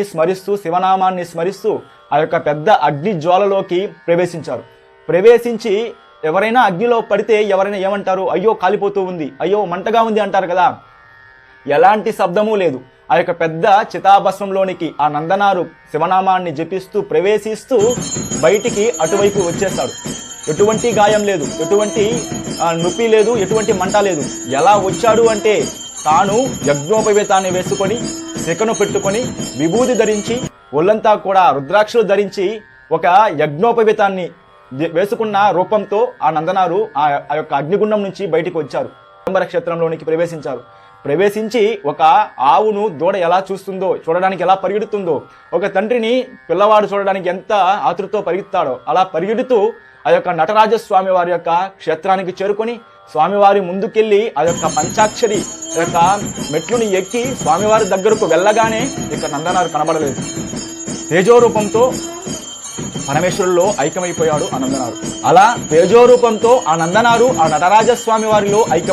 స్మరిస్తూ శివనామాన్ని స్మరిస్తూ ఆ యొక్క పెద్ద అగ్ని జ్వాలలోకి ప్రవేశించారు. ప్రవేశించి ఎవరైనా అగ్నిలో పడితే ఎవరైనా ఏమంటారు? అయ్యో కాలిపోతూ ఉంది. అయ్యో మంటగా ఉంది అంటారు కదా. ఎలాంటి శబ్దము లేదు. ఆ యొక్క పెద్ద చితాభస్మంలోనికి ఆ నందనారు శివనామాన్ని జపిస్తూ ప్రవేశిస్తూ బయటికి అటువైపు వచ్చేస్తాడు ఎటువంటి గాయం లేదు. ఎటువంటి ఆ, నొప్పి లేదు. ఎటువంటి మంట లేదు. ఎలా వచ్చాడు అంటే తాను యజ్ఞోపవేతాన్ని వేసుకొని శిఖను పెట్టుకొని విభూది ధరించి ఒళ్ళంతా కూడా రుద్రాక్షలు ధరించి ఒక యజ్ఞోపవేతాన్ని వేసుకున్న రూపంతో ఆ నందనారు ఆ ఆ యొక్క అగ్నిగుండం నుంచి బయటికి వచ్చారు. పీతాంబర క్షేత్రంలోనికి ప్రవేశించారు. ప్రవేశించి ఒక ఆవును దూడ ఎలా చూస్తుందో చూడడానికి ఎలా పరిగెడుతుందో ఒక తండ్రిని పిల్లవాడు చూడడానికి ఎంత ఆతృతో పరిగెత్తాడో అలా పరిగెడుతూ ఆ యొక్క నటరాజ స్వామి వారి యొక్క క్షేత్రానికి చేరుకొని స్వామివారి ముందుకెళ్ళి ఆ యొక్క పంచాక్షరి యొక్క మెట్లుని ఎక్కి స్వామివారి దగ్గరకు వెళ్ళగానే ఇక నందనారు కనబడలేదు. తేజోరూపంతో పరమేశ్వరుల్లో ఐక్యమైపోయాడు ఆ నందనారు. అలా తేజోరూపంతో ఆ నందనారు ఆ నటరాజస్వామి వారిలో ఐక్యమై